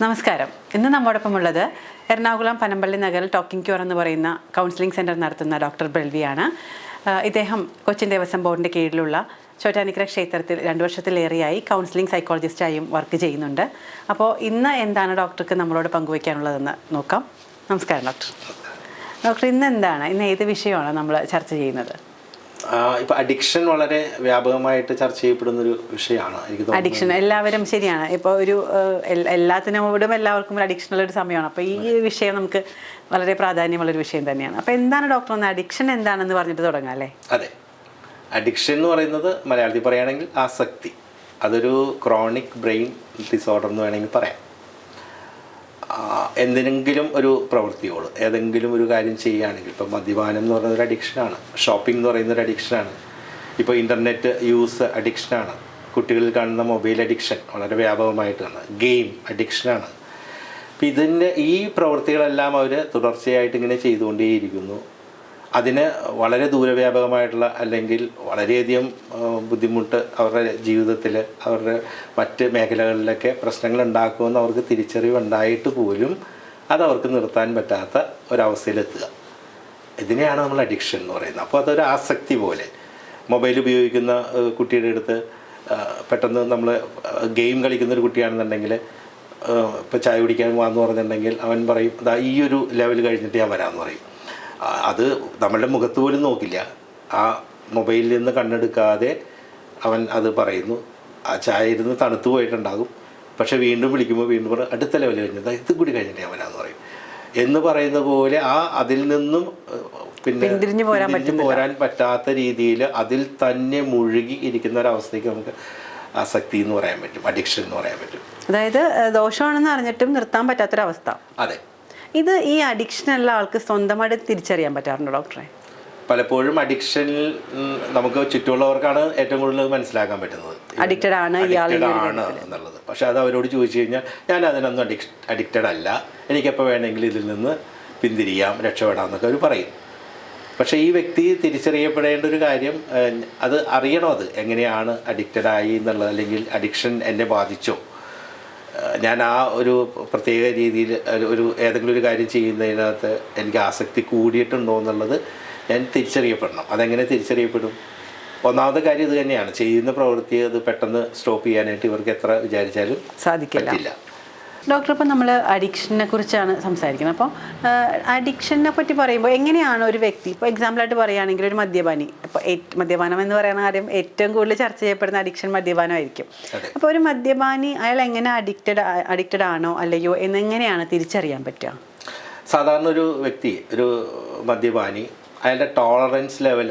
നമസ്കാരം. ഇന്ന് നമ്മോടൊപ്പം ഉള്ളത് എറണാകുളം പനമ്പള്ളി നഗറിൽ ടോക്കിംഗ് ക്യൂർ എന്ന് പറയുന്ന കൗൺസിലിംഗ് സെന്റർ നടത്തുന്ന ഡോക്ടർ ബെൽവിയാണ്. ഇദ്ദേഹം കൊച്ചിൻ ദേവസ്വം ബോർഡിന്റെ കീഴിലുള്ള ചോറ്റാനിക്കര ക്ഷേത്രത്തിൽ രണ്ട് വർഷത്തിലേറെയായി കൗൺസിലിംഗ് സൈക്കോളജിസ്റ്റായും വർക്ക് ചെയ്യുന്നുണ്ട്. അപ്പോൾ ഇന്ന് എന്താണ് ഡോക്ടർക്ക് നമ്മളോട് പങ്കുവയ്ക്കാനുള്ളതെന്ന് നോക്കാം. നമസ്കാരം ഡോക്ടർ. ഡോക്ടർ ഇന്ന് എന്താണ്? ഇന്ന് ഏത് വിഷയമാണ് നമ്മൾ ചർച്ച ചെയ്യുന്നത്? ഇപ്പം അഡിക്ഷൻ വളരെ വ്യാപകമായിട്ട് ചർച്ച ചെയ്യപ്പെടുന്ന ഒരു വിഷയമാണ് എനിക്ക് അഡിക്ഷൻ എല്ലാവരും ശരിയാണ്. ഇപ്പോൾ ഒരു എല്ലാത്തിനോടും എല്ലാവർക്കും ഒരു അഡിക്ഷനുള്ള ഒരു സമയമാണ്. അപ്പോൾ ഈ വിഷയം നമുക്ക് വളരെ പ്രാധാന്യമുള്ള ഒരു വിഷയം തന്നെയാണ്. അപ്പോൾ എന്താണ് ഡോക്ടർ ഒന്ന് അഡിക്ഷൻ എന്താണെന്ന് പറഞ്ഞിട്ട് തുടങ്ങാം അല്ലേ? അതെ. അഡിക്ഷൻ എന്ന് പറയുന്നത് മലയാളത്തിൽ പറയുകയാണെങ്കിൽ ആസക്തി. അതൊരു ക്രോണിക് ബ്രെയിൻ ഡിസോർഡർ എന്ന് വേണമെങ്കിൽ പറയാം. എന്തിനെങ്കിലും ഒരു പ്രവൃത്തിയോട് ഏതെങ്കിലും ഒരു കാര്യം ചെയ്യുകയാണെങ്കിൽ ഇപ്പം മദ്യപാനം എന്ന് പറയുന്നത് ഒരു അഡിക്ഷനാണ് ഷോപ്പിംഗ് എന്ന് പറയുന്ന ഒരു അഡിക്ഷനാണ് ഇപ്പോൾ ഇന്റർനെറ്റ് യൂസ് അഡിക്ഷനാണ് കുട്ടികളിൽ കാണുന്ന മൊബൈൽ അഡിക്ഷൻ വളരെ വ്യാപകമായിട്ടാണ് ഗെയിം അഡിക്ഷനാണ് അപ്പം ഇതിന്റെ ഈ പ്രവൃത്തികളെല്ലാം അവർ തുടർച്ചയായിട്ട് ഇങ്ങനെ ചെയ്തുകൊണ്ടേയിരിക്കുന്നു. അതിന് വളരെ ദൂരവ്യാപകമായിട്ടുള്ള അല്ലെങ്കിൽ വളരെയധികം ബുദ്ധിമുട്ട് അവരുടെ ജീവിതത്തിൽ അവരുടെ മറ്റ് മേഖലകളിലൊക്കെ പ്രശ്നങ്ങൾ ഉണ്ടാക്കുമെന്ന് അവർക്ക് തിരിച്ചറിവുണ്ടായിട്ട് പോലും അതവർക്ക് നിർത്താൻ പറ്റാത്ത ഒരവസ്ഥയിലെത്തുക. ഇതിനെയാണ് നമ്മൾ അഡിക്ഷൻ എന്ന് പറയുന്നത്. അപ്പോൾ അതൊരു ആസക്തി പോലെ. മൊബൈൽ ഉപയോഗിക്കുന്ന കുട്ടിയുടെ അടുത്ത് പെട്ടെന്ന് നമ്മൾ ഗെയിം കളിക്കുന്ന ഒരു കുട്ടിയാണെന്നുണ്ടെങ്കിൽ ഇപ്പോൾ ചായ കുടിക്കാൻ പോകാമെന്ന് പറഞ്ഞിട്ടുണ്ടെങ്കിൽ അവൻ പറയും അതാ ഈ ഒരു ലെവൽ കഴിഞ്ഞിട്ട് ഞാൻ വരാമെന്ന് പറയും. അത് നമ്മളുടെ മുഖത്ത് പോലും നോക്കില്ല. ആ മൊബൈലിൽ നിന്ന് കണ്ണെടുക്കാതെ അവൻ അത് പറയുന്നു. ആ ചായ ഇരുന്ന് തണുത്തു പോയിട്ടുണ്ടാകും. പക്ഷെ വീണ്ടും വിളിക്കുമ്പോൾ വീണ്ടും പറയും അടുത്ത ലെവൽ കഴിഞ്ഞത് ഇത് കൂടി കഴിഞ്ഞിട്ടേ അവനാന്ന് പറയും. എന്ന് പറയുന്ന പോലെ ആ അതിൽ നിന്നും പിന്നെ പിന്തിരിഞ്ഞു പോരാൻ പിന്തിരിഞ്ഞ് പോരാൻ പറ്റാത്ത രീതിയിൽ അതിൽ തന്നെ മുഴുകി ഇരിക്കുന്ന ഒരവസ്ഥയ്ക്ക് നമുക്ക് ആസക്തി എന്ന് പറയാൻ പറ്റും. അഡിക്ഷൻ എന്ന് പറയാൻ പറ്റും. അതായത് ദോഷമാണെന്ന് അറിഞ്ഞിട്ടും നിർത്താൻ പറ്റാത്തൊരവസ്ഥ. അതെ. ഇത് ഈ അഡിക്ഷൻ അഡിക്ഷനുള്ള ആൾക്ക് സ്വന്തമായിട്ട് തിരിച്ചറിയാൻ പറ്റാറുണ്ടോ ഡോക്ടറെ പലപ്പോഴും അഡിക്ഷൻ നമുക്ക് ചുറ്റുമുള്ളവർക്കാണ് ഏറ്റവും കൂടുതൽ മനസ്സിലാക്കാൻ പറ്റുന്നത്. അഡിക്റ്റഡ് ആണ് എന്നുള്ളത്. പക്ഷെ അത് അവരോട് ചോദിച്ചു കഴിഞ്ഞാൽ ഞാൻ അതിനൊന്നും അഡിക് അഡിക്റ്റഡ് അല്ല. എനിക്കെപ്പോൾ വേണമെങ്കിലും ഇതിൽ നിന്ന് പിന്തിരിയാം രക്ഷപ്പെടാം എന്നൊക്കെ അവർ പറയും. പക്ഷേ ഈ വ്യക്തി തിരിച്ചറിയപ്പെടേണ്ട ഒരു കാര്യം അത് അറിയണോ അത്? എങ്ങനെയാണ് അഡിക്റ്റഡ് ആയി എന്നുള്ളത്? അല്ലെങ്കിൽ അഡിക്ഷൻ എന്നെ ബാധിച്ചോ? ഞാൻ ആ ഒരു പ്രത്യേക രീതിയിൽ ഒരു- ഏതെങ്കിലും ഒരു കാര്യം ചെയ്യുന്നതിനകത്ത് എനിക്ക് ആസക്തി കൂടിയിട്ടുണ്ടോ എന്നുള്ളത് ഞാൻ തിരിച്ചറിയപ്പെടണം. അതെങ്ങനെ തിരിച്ചറിയപ്പെടും? ഒന്നാമത്തെ കാര്യം ഇത് തന്നെയാണ്. ചെയ്യുന്ന പ്രവൃത്തി അത് പെട്ടെന്ന് സ്റ്റോപ്പ് ചെയ്യാനായിട്ട് ഇവർക്ക് എത്ര വിചാരിച്ചാലും സാധിക്കില്ല. ഡോക്ടർ ഇപ്പം നമ്മൾ അഡിക്ഷനെ കുറിച്ചാണ് സംസാരിക്കുന്നത്. അപ്പോൾ അഡിക്ഷനെ പറ്റി പറയുമ്പോൾ എങ്ങനെയാണ് ഒരു വ്യക്തി ഇപ്പോൾ എക്സാമ്പിളായിട്ട് പറയുകയാണെങ്കിൽ ഒരു മദ്യപാനി ഇപ്പോൾ മദ്യപാനം എന്ന് പറയുന്ന കാര്യം ഏറ്റവും കൂടുതൽ ചർച്ച ചെയ്യപ്പെടുന്ന അഡിക്ഷൻ മദ്യപാനമായിരിക്കും. അപ്പോൾ ഒരു മദ്യപാനി അയാൾ എങ്ങനെ അഡിക്റ്റഡ് അഡിക്റ്റഡ് ആണോ അല്ലയോ എന്നെങ്ങനെയാണ് തിരിച്ചറിയാൻ പറ്റുക? സാധാരണ ഒരു വ്യക്തി ഒരു മദ്യപാനി അയാളുടെ ടോളറൻസ് ലെവൽ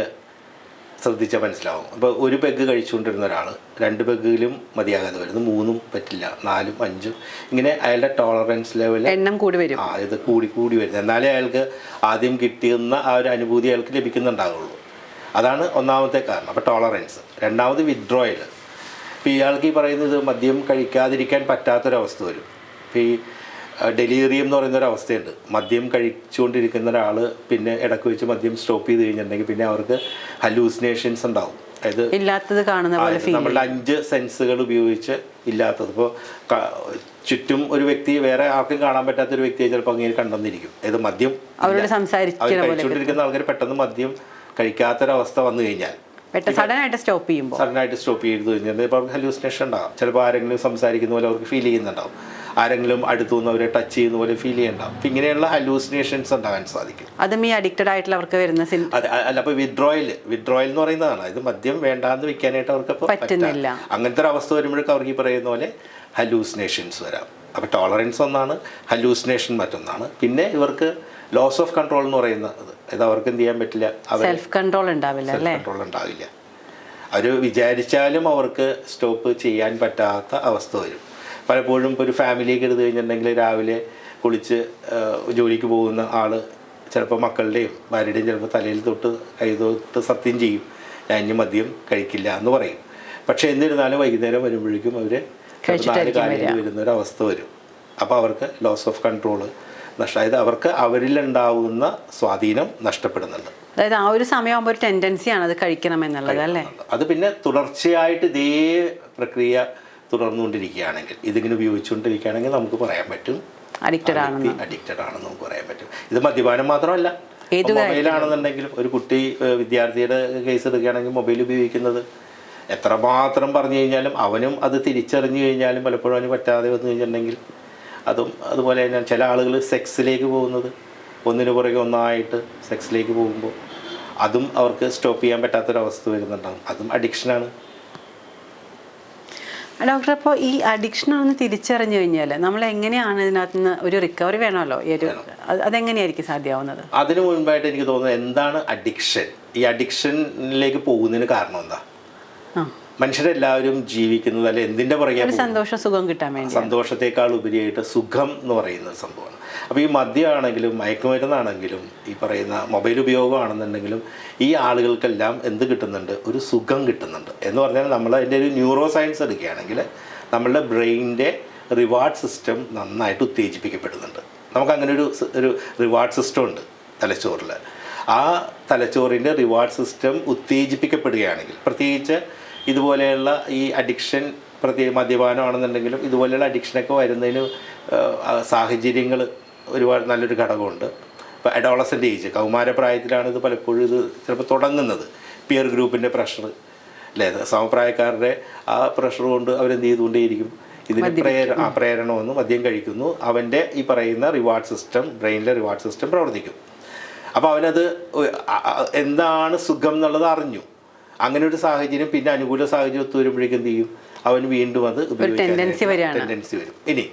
ശ്രദ്ധിച്ചാൽ മനസ്സിലാവും. അപ്പോൾ ഒരു പെഗ് കഴിച്ചുകൊണ്ടിരുന്ന ഒരാൾ രണ്ട് പെഗ്ഗിലും മതിയാകാതെ വരുന്നു. മൂന്നും പറ്റില്ല നാലും അഞ്ചും. ഇങ്ങനെ അയാളുടെ ടോളറൻസ് ലെവൽ എണ്ണം കൂടി വരും. ആ ഇത് കൂടി കൂടി വരുന്നത് എന്നാലേ അയാൾക്ക് ആദ്യം കിട്ടിയുന്ന ആ ഒരു അനുഭൂതി അയാൾക്ക് ലഭിക്കുന്നുണ്ടാകുള്ളൂ അതാണ് ഒന്നാമത്തെ കാരണം. അപ്പോൾ ടോളറൻസ് രണ്ടാമത് വിഡ്രോയൽ ഇപ്പോൾ ഇയാൾക്ക് ഈ പറയുന്നത് മദ്യം കഴിക്കാതിരിക്കാൻ പറ്റാത്തൊരവസ്ഥ വരും. ഇപ്പോൾ ഈ ഡെലിവറിയം എന്ന് പറയുന്ന ഒരു അവസ്ഥയുണ്ട്. മദ്യം കഴിച്ചുകൊണ്ടിരിക്കുന്ന ഒരാൾ പിന്നെ ഇടയ്ക്ക് വെച്ച് മദ്യം സ്റ്റോപ്പ് ചെയ്ത് കഴിഞ്ഞിട്ടുണ്ടെങ്കിൽ പിന്നെ അവർക്ക് ഹലൂസിനേഷൻസ് ഉണ്ടാവും. അതായത് ഇല്ലാത്തത് കാണുന്ന പോലെ നമ്മളുടെ അഞ്ച് സെൻസുകൾ ഉപയോഗിച്ച് ഇല്ലാത്തത്. ഇപ്പോൾ ചുറ്റും ഒരു വ്യക്തി വേറെ ആർക്കും കാണാൻ പറ്റാത്ത ഒരു വ്യക്തിയെ ചിലപ്പോൾ അങ്ങനെ കണ്ടെന്നിരിക്കും. ഇത് മദ്യം അവരോട് കഴിച്ചുകൊണ്ടിരിക്കുന്ന ആൾക്കാർ പെട്ടെന്ന് മദ്യം കഴിക്കാത്തൊരവസ്ഥ വന്നു കഴിഞ്ഞാൽ സഡനായിട്ട് സ്റ്റോപ്പ് ചെയ്യുമ്പോൾ സഡനായിട്ട് സ്റ്റോപ്പ് ചെയ്ത് കഴിഞ്ഞാൽ ഇപ്പോൾ ഹലൂസിനേഷൻ ഉണ്ടാകും ചിലപ്പോൾ ആരെങ്കിലും സംസാരിക്കുന്ന പോലെ അവർക്ക് ഫീൽ ചെയ്യുന്നുണ്ടാവും. ആരെങ്കിലും അടുത്തു നിന്ന് അവരെ ടച്ച് ചെയ്യുന്ന പോലെ ഫീൽ ചെയ്യണ്ടാവും. അപ്പം ഇങ്ങനെയുള്ള ഹലൂസിനേഷൻസ് ഉണ്ടാകാൻ സാധിക്കും. അതും ഈ അഡിക്റ്റഡ് ആയിട്ടുള്ളവർക്ക് വരുന്ന അതെ അല്ല അപ്പോൾ വിഡ്രോയിൽ വിഡ്രോയിൽ എന്ന് പറയുന്നതാണ്. ഇത് മദ്യം വേണ്ടാന്ന് വെക്കാനായിട്ട് അവർക്ക് പറ്റുന്നില്ല. അങ്ങനത്തെ ഒരു അവസ്ഥ വരുമ്പോഴേക്കും അവർക്ക് ഈ പറയുന്ന പോലെ ഹലൂസിനേഷൻസ് വരാം. അപ്പോൾ ടോളറൻസ് ഒന്നാണ് ഹലൂസിനേഷൻ മറ്റൊന്നാണ്. പിന്നെ ഇവർക്ക് ലോസ് ഓഫ് കൺട്രോൾ എന്ന് പറയുന്നത് ഇത്. അവർക്ക് എന്ത് ചെയ്യാൻ പറ്റില്ല? സെൽഫ് കൺട്രോൾ ഉണ്ടാവില്ല അല്ലേ? കൺട്രോൾ ഉണ്ടാവില്ല. അവർ വിചാരിച്ചാലും അവർക്ക് സ്റ്റോപ്പ് ചെയ്യാൻ പറ്റാത്ത അവസ്ഥ വരും. പലപ്പോഴും ഇപ്പോൾ ഒരു ഫാമിലിയൊക്കെ എടുത്തു കഴിഞ്ഞിട്ടുണ്ടെങ്കിൽ രാവിലെ കുളിച്ച് ജോലിക്ക് പോകുന്ന ആൾ ചിലപ്പോൾ മക്കളുടെയും ഭാര്യയുടെയും ചിലപ്പോൾ തലയിൽ തൊട്ട് കൈ തൊട്ട് സത്യം ചെയ്യും. ഞാൻ ഇനി മദ്യം കഴിക്കില്ല എന്ന് പറയും. പക്ഷേ എന്നിരുന്നാലും വൈകുന്നേരം വരുമ്പോഴേക്കും അവർ നാല് കാലിൽ വരുന്ന ഒരു അവസ്ഥ വരും. അപ്പോൾ അവർക്ക് ലോസ് ഓഫ് കൺട്രോൾ നഷ്ടം അതായത് അവർക്ക് അവരിലുണ്ടാവുന്ന സ്വാധീനം നഷ്ടപ്പെടുന്നുണ്ട്. അതായത് ആ ഒരു സമയമാകുമ്പോൾ ഒരു ടെൻഡൻസിയാണ് അത് കഴിക്കണം എന്നുള്ളത് അല്ലേ അത് പിന്നെ തുടർച്ചയായിട്ട് ഇതേ പ്രക്രിയ തുടർന്നുകൊണ്ടിരിക്കുകയാണെങ്കിൽ ഇതിങ്ങനെ ഉപയോഗിച്ചുകൊണ്ടിരിക്കുകയാണെങ്കിൽ നമുക്ക് പറയാൻ പറ്റും. അഡിക്റ്റഡ് ആണെന്ന്. അഡിക്റ്റഡ് ആണെന്ന് നമുക്ക് പറയാൻ പറ്റും. ഇത് മദ്യപാനം മാത്രമല്ല. മൊബൈലാണെന്നുണ്ടെങ്കിലും ഒരു കുട്ടി വിദ്യാർത്ഥിയുടെ കേസ് എടുക്കുകയാണെങ്കിൽ മൊബൈൽ ഉപയോഗിക്കുന്നത് എത്രമാത്രം പറഞ്ഞു കഴിഞ്ഞാലും അവനും അത് തിരിച്ചറിഞ്ഞു കഴിഞ്ഞാലും പലപ്പോഴും അവന് പറ്റാതെ വന്നു കഴിഞ്ഞിട്ടുണ്ടെങ്കിൽ അതും അതുപോലെ തന്നെ ചില ആളുകൾ സെക്സിലേക്ക് പോകുന്നത്. ഒന്നിനു പുറകെ ഒന്നായിട്ട് സെക്സിലേക്ക് പോകുമ്പോൾ അതും അവർക്ക് സ്റ്റോപ്പ് ചെയ്യാൻ പറ്റാത്തൊരവസ്ഥ വരുന്നുണ്ടാകും അതും അഡിക്ഷനാണ് ഡോക്ടർ അപ്പോൾ ഈ അഡിക്ഷൻ ഒന്ന് തിരിച്ചറിഞ്ഞു കഴിഞ്ഞാൽ നമ്മൾ എങ്ങനെയാണ് ഇതിനകത്ത് നിന്ന് ഒരു റിക്കവറി വേണമല്ലോ? ഈ ഒരു അത് അതെങ്ങനെയായിരിക്കും സാധ്യമാവുന്നത്? അതിനു മുൻപായിട്ട് എനിക്ക് തോന്നുന്നത് എന്താണ് അഡിക്ഷൻ ഈ അഡിക്ഷനിലേക്ക് പോകുന്നതിന് കാരണം എന്താ? ആ. മനുഷ്യരെല്ലാവരും ജീവിക്കുന്നത് അല്ലെ എന്തിന്റെ പുറകെ സന്തോഷ സുഖം കിട്ടാൻ വേണ്ടി സന്തോഷത്തെക്കാൾ ഉപരിയായിട്ട് സുഖം എന്ന് പറയുന്ന ഒരു സംഭവമാണ്. അപ്പോൾ ഈ മദ്യമാണെങ്കിലും മയക്കുമരുന്നാണെങ്കിലും ഈ പറയുന്ന മൊബൈൽ ഉപയോഗമാണെന്നുണ്ടെങ്കിലും ഈ ആളുകൾക്കെല്ലാം എന്ത് കിട്ടുന്നുണ്ട്? ഒരു സുഖം കിട്ടുന്നുണ്ട്. എന്ന് പറഞ്ഞാൽ നമ്മൾ അതിന്റെ ഒരു ന്യൂറോ സയൻസ് എടുക്കുകയാണെങ്കിൽ നമ്മളുടെ ബ്രെയിനിന്റെ റിവാർഡ് സിസ്റ്റം നന്നായിട്ട് ഉത്തേജിപ്പിക്കപ്പെടുന്നുണ്ട്. നമുക്ക് അങ്ങനെ ഒരു ഒരു റിവാർഡ് സിസ്റ്റം ഉണ്ട് തലച്ചോറിൽ. ആ തലച്ചോറിന്റെ റിവാർഡ് സിസ്റ്റം ഉത്തേജിപ്പിക്കപ്പെടുകയാണെങ്കിൽ പ്രത്യേകിച്ച് ഇതുപോലെയുള്ള ഈ അഡിക്ഷൻ പ്രത്യേക മദ്യപാനമാണെന്നുണ്ടെങ്കിലും ഇതുപോലെയുള്ള അഡിക്ഷനൊക്കെ വരുന്നതിന് സാഹചര്യങ്ങൾ ഒരുപാട് നല്ലൊരു ഘടകമുണ്ട്. ഇപ്പോൾ അഡോളസന്റ് ഏജ് കൗമാരപ്രായത്തിലാണ് ഇത് പലപ്പോഴും ഇത് ചിലപ്പോൾ തുടങ്ങുന്നത്. പിയർ ഗ്രൂപ്പിന്റെ പ്രഷർ അല്ലേ? സമപ്രായക്കാരുടെ ആ പ്രഷർ കൊണ്ട് അവരെന്ത് ചെയ്തുകൊണ്ടേയിരിക്കും? ഇതിന് പ്രേര ആ പ്രേരണ വന്ന് മദ്യം കഴിക്കുന്നു. അവന്റെ ഈ പറയുന്ന റിവാർഡ് സിസ്റ്റം ബ്രെയിനിലെ റിവാർഡ് സിസ്റ്റം പ്രവർത്തിക്കും. അപ്പോൾ അവനത് എന്താണ് സുഖം എന്നുള്ളത് അറിഞ്ഞു. അങ്ങനെ ഒരു സാഹചര്യം പിന്നെ അനുകൂല സാഹചര്യം ഒത്തു വരുമ്പോഴേക്കും എന്ത് ചെയ്യും? അവൻ വീണ്ടും അത്. ടെൻഡൻസി വരും. ഇനി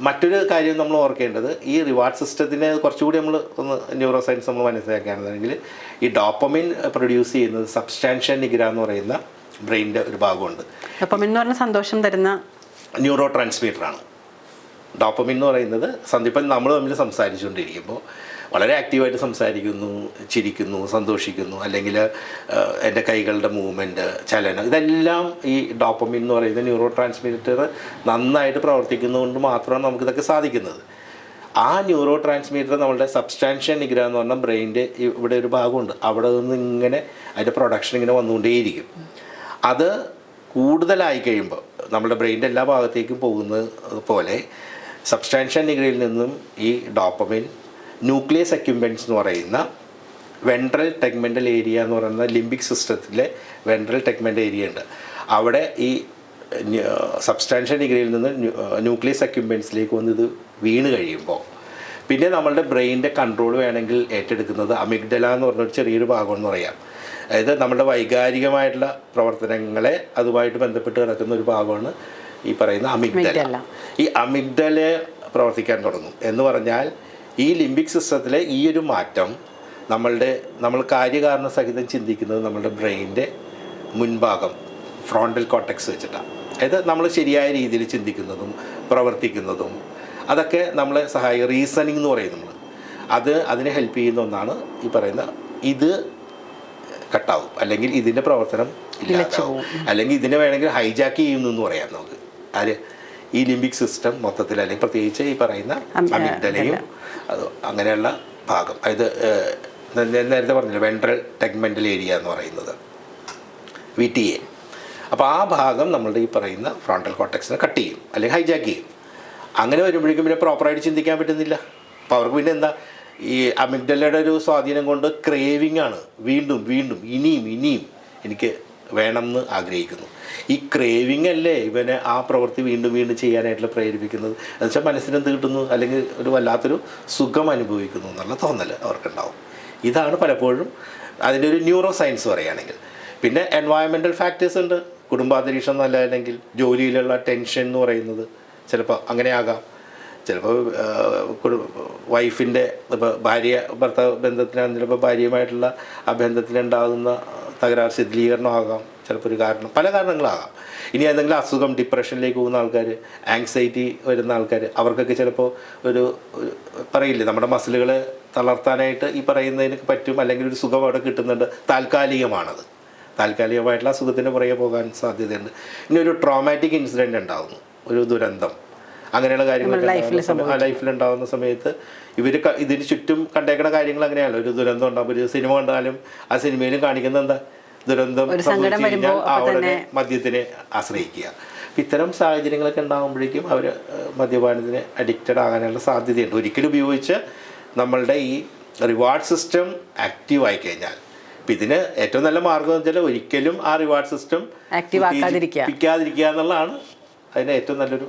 മറ്റൊരു കാര്യം നമ്മൾ ഓർക്കേണ്ടത് ഈ റിവാർഡ് സിസ്റ്റത്തിനെ കുറച്ചുകൂടി നമ്മൾ ഒന്ന് ന്യൂറോ സയൻസ് നമ്മൾ മനസ്സിലാക്കുകയാണെന്നുണ്ടെങ്കിൽ ഈ ഡോപ്പമിൻ പ്രൊഡ്യൂസ് ചെയ്യുന്നത് സബ്സ്റ്റാൻഷ്യൻ നിഗ്ര എന്ന് പറയുന്ന ബ്രെയിന്റെ ഒരു ഭാഗമുണ്ട്. അപ്പം എന്ന് പറഞ്ഞാൽ സന്തോഷം തരുന്ന ന്യൂറോ ട്രാൻസ്മീറ്ററാണ് ഡോപ്പമിൻ എന്ന് പറയുന്നത് സന്ദീപൻ നമ്മൾ തമ്മിൽ സംസാരിച്ചുകൊണ്ടിരിക്കുമ്പോൾ വളരെ ആക്റ്റീവായിട്ട് സംസാരിക്കുന്നു ചിരിക്കുന്നു സന്തോഷിക്കുന്നു. അല്ലെങ്കിൽ എന്റെ കൈകളുടെ മൂവ്മെന്റ് ചലനം. ഇതെല്ലാം ഈ ഡോപ്പമിൻ എന്ന് പറയുന്ന ന്യൂറോ ട്രാൻസ്മിറ്റർ നന്നായിട്ട് പ്രവർത്തിക്കുന്നതുകൊണ്ട് മാത്രമാണ് നമുക്കിതൊക്കെ സാധിക്കുന്നത്. ആ ന്യൂറോ ട്രാൻസ്മീറ്റർ നമ്മളുടെ സബ്സ്റ്റാൻഷ്യൻ നിഗ്ര എന്ന് പറഞ്ഞാൽ ബ്രെയിന്റെ ഇവിടെ ഒരു ഭാഗമുണ്ട്. അവിടെ നിന്ന് ഇങ്ങനെ അതിന്റെ പ്രൊഡക്ഷൻ ഇങ്ങനെ വന്നുകൊണ്ടേയിരിക്കും. അത് കൂടുതലായി കഴിയുമ്പോൾ നമ്മുടെ ബ്രെയിന്റെ എല്ലാ ഭാഗത്തേക്കും പോകുന്നത് പോലെ സബ്സ്റ്റാൻഷ്യൻ നിഗ്രയിൽ നിന്നും ഈ ഡോപ്പമിൻ ന്യൂക്ലിയസ് അക്യുംബൻസ് എന്ന് പറയുന്ന വെൻട്രൽ ടെഗ്മെന്റൽ ഏരിയ എന്ന് പറയുന്ന ലിംബിക് സിസ്റ്റത്തിലെ വെൻട്രൽ ടെഗ്മെന്റ് ഏരിയ ഉണ്ട്. അവിടെ ഈ സബ്സ്റ്റാൻഷ്യൽ ഡിഗ്രിയിൽ നിന്ന് ന്യൂക്ലിയസ് അക്യുംബൻസിലേക്ക് വന്ന് ഇത് വീണ് കഴിയുമ്പോൾ പിന്നെ നമ്മളുടെ ബ്രെയിനിന്റെ കൺട്രോൾ വേണമെങ്കിൽ ഏറ്റെടുക്കുന്നത് അമിഗ്ഡല എന്ന് പറഞ്ഞൊരു ചെറിയൊരു ഭാഗം എന്ന് പറയാം. അതായത് നമ്മുടെ വൈകാരികമായിട്ടുള്ള പ്രവർത്തനങ്ങളെ അതുമായിട്ട് ബന്ധപ്പെട്ട് കിടക്കുന്ന ഒരു ഭാഗമാണ് ഈ പറയുന്ന അമിഗ്ഡല. ഈ അമിഗ്ഡല പ്രവർത്തിക്കാൻ തുടങ്ങും. എന്ന് പറഞ്ഞാൽ ഈ ലിംബിക് സിസ്റ്റത്തിലെ ഈ ഒരു മാറ്റം നമ്മളുടെ നമ്മൾ കാര്യകാരണ സഹിതം ചിന്തിക്കുന്നത് നമ്മളുടെ ബ്രെയിനിന്റെ മുൻഭാഗം ഫ്രോണ്ടൽ കോട്ടക്സ് വെച്ചിട്ടാണ് അതായത് നമ്മൾ ശരിയായ രീതിയിൽ ചിന്തിക്കുന്നതും പ്രവർത്തിക്കുന്നതും അതൊക്കെ നമ്മളെ സഹായിക്കും റീസണിങ് എന്ന് പറയും നമ്മൾ അത് അതിനെ ഹെൽപ്പ് ചെയ്യുന്ന ഒന്നാണ് ഈ പറയുന്ന ഇത് കട്ടാവും. അല്ലെങ്കിൽ ഇതിന്റെ പ്രവർത്തനം ഇല്ലാതാവും. അല്ലെങ്കിൽ ഇതിനെ വേണമെങ്കിൽ ഹൈജാക്ക് ചെയ്യുന്നു എന്ന് പറയാം നമുക്ക്. ആര്? ഈ ലിംബിക് സിസ്റ്റം മൊത്തത്തിൽ അല്ലെങ്കിൽ പ്രത്യേകിച്ച് ഈ പറയുന്ന അമിഗ്ഡലയും അത് അങ്ങനെയുള്ള ഭാഗം. അതായത് നേരത്തെ പറഞ്ഞില്ല വെൻട്രൽ ടെഗ്മെന്റൽ ഏരിയ എന്ന് പറയുന്നത് വി ടി എ അപ്പോൾ ആ ഭാഗം നമ്മളുടെ ഈ പറയുന്ന ഫ്രോണ്ടൽ കോട്ടക്സിനെ കട്ട് ചെയ്യും അല്ലെങ്കിൽ ഹൈജാക്ക് ചെയ്യും. അങ്ങനെ വരുമ്പോഴേക്കും പിന്നെ പ്രോപ്പറായിട്ട് ചിന്തിക്കാൻ പറ്റുന്നില്ല. അപ്പോൾ അവർക്ക് പിന്നെ എന്താ ഈ അമിഗ്ഡലയുടെ ഒരു സ്വാധീനം കൊണ്ട് ക്രേവിംഗ് ആണ്. വീണ്ടും വീണ്ടും ഇനിയും ഇനിയും എനിക്ക് വേണമെന്ന് ആഗ്രഹിക്കുന്നു. ഈ ക്രേവിങ് അല്ലേ ഇവനെ ആ പ്രവൃത്തി വീണ്ടും വീണ്ടും ചെയ്യാനായിട്ടുള്ള പ്രേരിപ്പിക്കുന്നത്? എന്നുവെച്ചാൽ മനസ്സിന് എന്ത് കിട്ടുന്നു? അല്ലെങ്കിൽ ഒരു വല്ലാത്തൊരു സുഖം അനുഭവിക്കുന്നു എന്നുള്ള തോന്നൽ അവർക്കുണ്ടാവും. ഇതാണ് പലപ്പോഴും അതിന്റെ ഒരു ന്യൂറോ സയൻസ് പറയുകയാണെങ്കിൽ. പിന്നെ എൻവയോൺമെന്റൽ ഫാക്ടേഴ്സ് ഉണ്ട്. കുടുംബാന്തരീക്ഷം നല്ല അല്ലെങ്കിൽ ജോലിയിലുള്ള ടെൻഷൻ എന്ന് പറയുന്നത് ചിലപ്പോൾ അങ്ങനെയാകാം. ചിലപ്പോൾ വൈഫിന്റെ ഇപ്പോൾ ഭാര്യ ഭർത്താവ് ബന്ധത്തിനാണ് ചിലപ്പോൾ ഭാര്യയുമായിട്ടുള്ള ആ ബന്ധത്തിലുണ്ടാകുന്ന തകരാർ ശിഥിലീകരണമാകാം ചിലപ്പോൾ ഒരു കാരണം പല കാരണങ്ങളാകാം. ഇനി എന്തെങ്കിലും അസുഖം ഡിപ്രഷനിലേക്ക് പോകുന്ന ആൾക്കാർ ആങ്സൈറ്റി വരുന്ന ആൾക്കാർ അവർക്കൊക്കെ ചിലപ്പോൾ ഒരു പറയില്ലേ നമ്മുടെ മസിലുകൾ തളർത്താനായിട്ട് ഈ പറയുന്നതിന് പറ്റും അല്ലെങ്കിൽ ഒരു സുഖം അവിടെ കിട്ടുന്നുണ്ട്. താൽക്കാലികമാണത്. താൽക്കാലികമായിട്ടുള്ള അസുഖത്തിന് പുറകെ പോകാൻ സാധ്യതയുണ്ട്. ഇനി ഒരു ട്രോമാറ്റിക് ഇൻസിഡന്റ് ഉണ്ടാകുന്നു ഒരു ദുരന്തം. അങ്ങനെയുള്ള ആ ലൈഫിൽ ഉണ്ടാകുന്ന സമയത്ത് ഇവർ ഇതിന് ചുറ്റും കണ്ടേക്കുന്ന കാര്യങ്ങൾ അങ്ങനെയാണ് ഒരു ദുരന്തം ഉണ്ടാകുമ്പോൾ ഒരു സിനിമ കണ്ടാലും ആ സിനിമയിലും കാണിക്കുന്ന എന്താ? ദുരന്തം സംഭവിച്ചു കഴിഞ്ഞാൽ ആ ഉടനെ മദ്യത്തിനെ ആശ്രയിക്കുക. ഇത്തരം സാഹചര്യങ്ങളൊക്കെ ഉണ്ടാകുമ്പോഴേക്കും അവർ മദ്യപാനത്തിന് അഡിക്റ്റഡ് ആകാനുള്ള സാധ്യതയുണ്ട്. ഒരിക്കലും ഉപയോഗിച്ച് നമ്മളുടെ ഈ റിവാർഡ് സിസ്റ്റം ആക്റ്റീവ് ആയി കഴിഞ്ഞാൽ. അപ്പം ഇതിന് ഏറ്റവും നല്ല മാർഗം എന്ന് വെച്ചാൽ ഒരിക്കലും ആ റിവാർഡ് സിസ്റ്റം ആക്റ്റീവ് ആക്കാതിരിക്കുക. എന്നുള്ളതാണ് അതിന് ഏറ്റവും നല്ലൊരു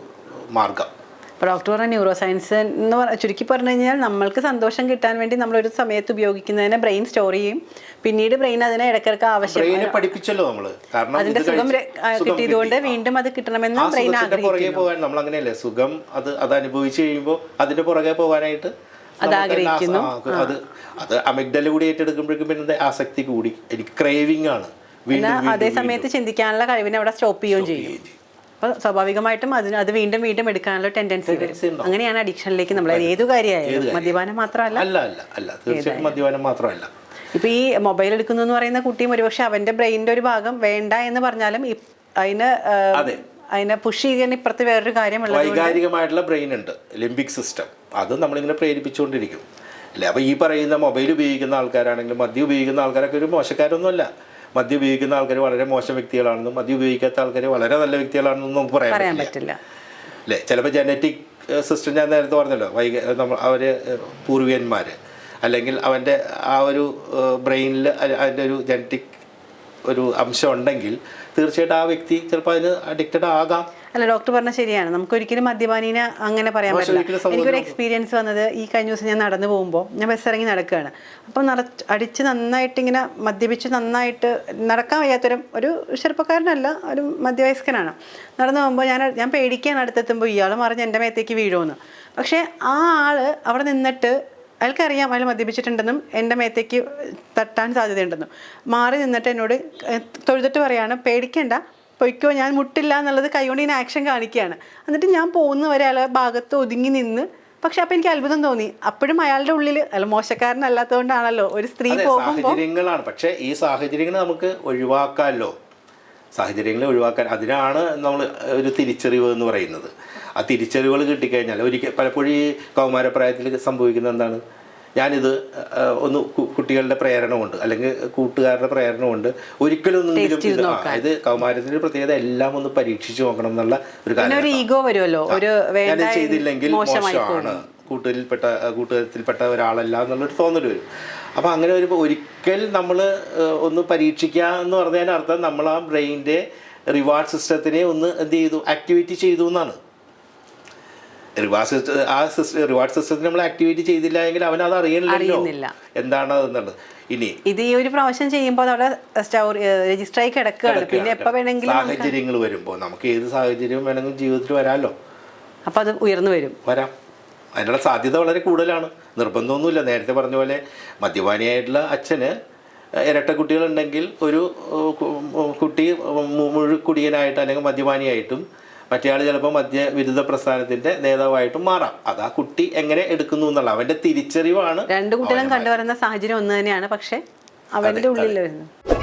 മാർഗം. അപ്പോൾ ഡോക്ടർ പറഞ്ഞ ന്യൂറോ സയൻസ് എന്ന് പറ ചുരുക്കി പറഞ്ഞു കഴിഞ്ഞാൽ നമ്മൾക്ക് സന്തോഷം കിട്ടാൻ വേണ്ടി നമ്മൾ ഒരു സമയത്ത് ഉപയോഗിക്കുന്നതിന് ബ്രെയിൻ സ്റ്റോർ ചെയ്യും. പിന്നീട് ബ്രെയിൻ അതിനെ ഇടക്കിടക്ക് ആവശ്യം പഠിപ്പിച്ചല്ലോ നമ്മൾ. കാരണം അതിന്റെ സുഖം കിട്ടിയതുകൊണ്ട് വീണ്ടും അത് കിട്ടണമെന്ന് ബ്രെയിൻ ആഗ്രഹിക്കുന്നു. പോകാൻ നമ്മൾ അങ്ങനെയല്ലേ സുഖം അത് അത് അനുഭവിച്ചു കഴിയുമ്പോൾ അതിന്റെ പുറകെ പോകാനായിട്ട് അത് ആഗ്രഹിക്കുന്നു. അത് അത് അമിഗ്ഡല കൂടി ഏറ്റെടുക്കുമ്പോഴേക്കും പിന്നെ ആസക്തി കൂടി. ക്രേവിംഗ് ആണ്. അതേ സമയത്ത് ചിന്തിക്കാനുള്ള കഴിവിനെ അവിടെ സ്റ്റോപ്പ് ചെയ്യുകയും ചെയ്യും. ചെയ്യുകയും ചെയ്യും. അപ്പോൾ സ്വാഭാവികമായിട്ടും അതിന് അത് വീണ്ടും വീണ്ടും എടുക്കാനുള്ള ടെൻഡൻസി വരും. അങ്ങനെയാണ് അഡിക്ഷനിലേക്ക് നമ്മൾ ഏത് കാര്യമായാലും മദ്യപാനം മാത്രമല്ല. അല്ല അല്ല അല്ല. തീർച്ചയായിട്ടും മദ്യപാനം മാത്രമല്ല. ഇപ്പൊ ഈ മൊബൈൽ എടുക്കുന്നു എന്ന് പറയുന്ന കുട്ടിയും ഒരുപക്ഷെ അവന്റെ ബ്രെയിനിന്റെ ഒരു ഭാഗം വേണ്ട എന്ന് പറഞ്ഞാലും അതിന് അതെ. അതിനെ പുഷ് ചെയ്യാൻ ഇപ്പുറത്ത് വേറൊരു കാര്യമുള്ള വൈകാരികമായിട്ടുള്ള ബ്രെയിൻ ഉണ്ട്. ലിംബിക് സിസ്റ്റം അത് നമ്മളിങ്ങനെ പ്രേരിപ്പിച്ചുകൊണ്ടിരിക്കും. അല്ലേ? അപ്പോൾ ഈ പറയുന്ന മൊബൈൽ ഉപയോഗിക്കുന്ന ആൾക്കാരാണെങ്കിലും മദ്യം ഉപയോഗിക്കുന്ന ആൾക്കാരൊക്കെ ഒരു മോശക്കാരൊന്നുമല്ല. മദ്യം ഉപയോഗിക്കുന്ന ആൾക്കാർ വളരെ മോശം വ്യക്തികളാണെന്നും മദ്യം ഉപയോഗിക്കാത്ത ആൾക്കാർ വളരെ നല്ല വ്യക്തികളാണെന്നും നമുക്ക് പറയാൻ പറ്റില്ല. അല്ലേ? ചിലപ്പോൾ ജനറ്റിക് സിസ്റ്റം ഞാൻ നേരത്തെ പറഞ്ഞല്ലോ വൈക നമ്മൾ അവർ പൂർവികന്മാർ അല്ലെങ്കിൽ അവന്റെ ആ ഒരു ബ്രെയിനിൽ അതിന്റെ ഒരു ജനറ്റിക് ഒരു അംശം ഉണ്ടെങ്കിൽ തീർച്ചയായിട്ടും ആ വ്യക്തി ചിലപ്പോൾ അതിന് അഡിക്റ്റഡ് ആകാം. അല്ല ഡോക്ടർ പറഞ്ഞ ശരിയാണ്. നമുക്ക് ഒരിക്കലും മദ്യപാനീനെ അങ്ങനെ പറയാൻ പറ്റില്ല. എനിക്കൊരു എക്സ്പീരിയൻസ് വന്നത് ഈ കഴിഞ്ഞ ദിവസം ഞാൻ നടന്നു പോകുമ്പോൾ ഞാൻ ബസ് ഇറങ്ങി നടക്കുകയാണ്. അപ്പം നട അടിച്ച് നന്നായിട്ട് ഇങ്ങനെ മദ്യപിച്ച് നന്നായിട്ട് നടക്കാൻ വയ്യാത്തൊരു ഒരു ചെറുപ്പക്കാരനല്ല ഒരു മധ്യവയസ്കനാണ്. നടന്നു പോകുമ്പോൾ ഞാൻ ഞാൻ പേടിക്കാൻ അടുത്തെത്തുമ്പോൾ ഇയാൾ മറിഞ്ഞ് എന്റെ മേത്തേക്ക് വീഴുമെന്ന് പക്ഷേ ആ ആൾ അവിടെ നിന്നിട്ട് അയാൾക്കറിയാം അയാൾ മദ്യപിച്ചിട്ടുണ്ടെന്നും എന്റെ മേത്തേക്ക് തട്ടാൻ സാധ്യതയുണ്ടെന്നും. മാറി നിന്നിട്ട് എന്നോട് തൊഴുതിട്ട് പറയാണ് പേടിക്കണ്ട പൊയ്ക്കോ ഞാൻ മുട്ടില്ല എന്നുള്ളത് കൈകൊണ്ട് ഇങ്ങനെ ആക്ഷൻ കാണിക്കുകയാണ്. എന്നിട്ട് ഞാൻ പോകുന്ന വരെ അയാളെ ഭാഗത്ത് ഒതുങ്ങി നിന്ന് പക്ഷെ അപ്പം എനിക്ക് അത്ഭുതം തോന്നി. അപ്പോഴും അയാളുടെ ഉള്ളിൽ അല്ല മോശക്കാരനല്ലാത്തതുകൊണ്ടാണല്ലോ ഒരു സ്ത്രീ സാഹചര്യങ്ങളാണ്. പക്ഷേ ഈ സാഹചര്യങ്ങൾ നമുക്ക് ഒഴിവാക്കാമല്ലോ സാഹചര്യങ്ങളെ ഒഴിവാക്കാൻ അതിനാണ് നമ്മൾ ഒരു തിരിച്ചറിവ് എന്ന് പറയുന്നത്. ആ തിരിച്ചറിവുകൾ കിട്ടിക്കഴിഞ്ഞാൽ ഒരിക്കൽ പലപ്പോഴും ഈ കൗമാരപ്രായത്തിൽ സംഭവിക്കുന്നത് എന്താണ്? ഞാനിത് ഒന്ന് കുട്ടികളുടെ പ്രേരണ കൊണ്ട് അല്ലെങ്കിൽ കൂട്ടുകാരുടെ പ്രേരണ കൊണ്ട് ഒരിക്കലും ഒന്നെങ്കിലും ഇത് ആ, കൗമാരത്തിന്റെ പ്രത്യേകത എല്ലാം ഒന്ന് പരീക്ഷിച്ചു നോക്കണം എന്നുള്ള ഒരു കാര്യം ഈഗോ വരുമല്ലോ. ഒരു ചെയ്തില്ലെങ്കിൽ മോശമാണ്. കൂട്ടുകാരിൽപ്പെട്ട കൂട്ടുകാരത്തിൽപ്പെട്ട ഒരാളല്ല എന്നുള്ളൊരു തോന്നൽ വരും. അപ്പോൾ അങ്ങനെ വരുമ്പോൾ ഒരിക്കൽ നമ്മൾ ഒന്ന് പരീക്ഷിക്കുക എന്ന് പറഞ്ഞതിനർത്ഥം നമ്മൾ ആ ബ്രെയിനിന്റെ റിവാർഡ് സിസ്റ്റത്തിനെ ഒന്ന് എന്ത് ചെയ്തു ആക്ടിവേറ്റ് ചെയ്തു എന്നാണ്. റിവാർഡ് സിസ്റ്റം ആ സിസ്റ്റം റിവാർഡ് സിസ്റ്റത്തിൽ നമ്മൾ ആക്ടിവേറ്റ് ചെയ്തില്ല എങ്കിൽ അവൻ അത് അറിയില്ല. എന്താണ് എന്നുള്ളത് ഇനി ഇത് ഈ ഒരു പ്രാവശ്യം ചെയ്യുമ്പോൾ അവിടെ രജിസ്റ്റർ ആയി കിടക്കുകയാണ് പിന്നെ എപ്പോൾ വേണമെങ്കിലും സാഹചര്യങ്ങൾ വരുമ്പോൾ നമുക്ക് ഏത് സാഹചര്യം വേണമെങ്കിലും ജീവിതത്തിൽ വരാമല്ലോ അപ്പോൾ അത് ഉയർന്നു വരും. വരാം. അതിനുള്ള സാധ്യത വളരെ കൂടുതലാണ്. നിർബന്ധമൊന്നുമില്ല. നേരത്തെ പറഞ്ഞ പോലെ മദ്യപാനിയായിട്ടുള്ള അച്ഛന് ഇരട്ട കുട്ടികളുണ്ടെങ്കിൽ ഒരു കുട്ടി മുഴുക്കുടിയനായിട്ട് അല്ലെങ്കിൽ മദ്യപാനിയായിട്ടും മറ്റേ ആൾ ചിലപ്പോൾ മദ്യവിരുദ്ധ പ്രസ്ഥാനത്തിന്റെ നേതാവായിട്ട് മാറാം. അത് ആ കുട്ടി എങ്ങനെ എടുക്കുന്നു എന്നുള്ള അവന്റെ തിരിച്ചറിവാണ് രണ്ട് കുട്ടികളും കണ്ടുവരുന്ന സാഹചര്യം ഒന്ന് തന്നെയാണ് പക്ഷെ അവന്റെ ഉള്ളിൽ വരുന്നത്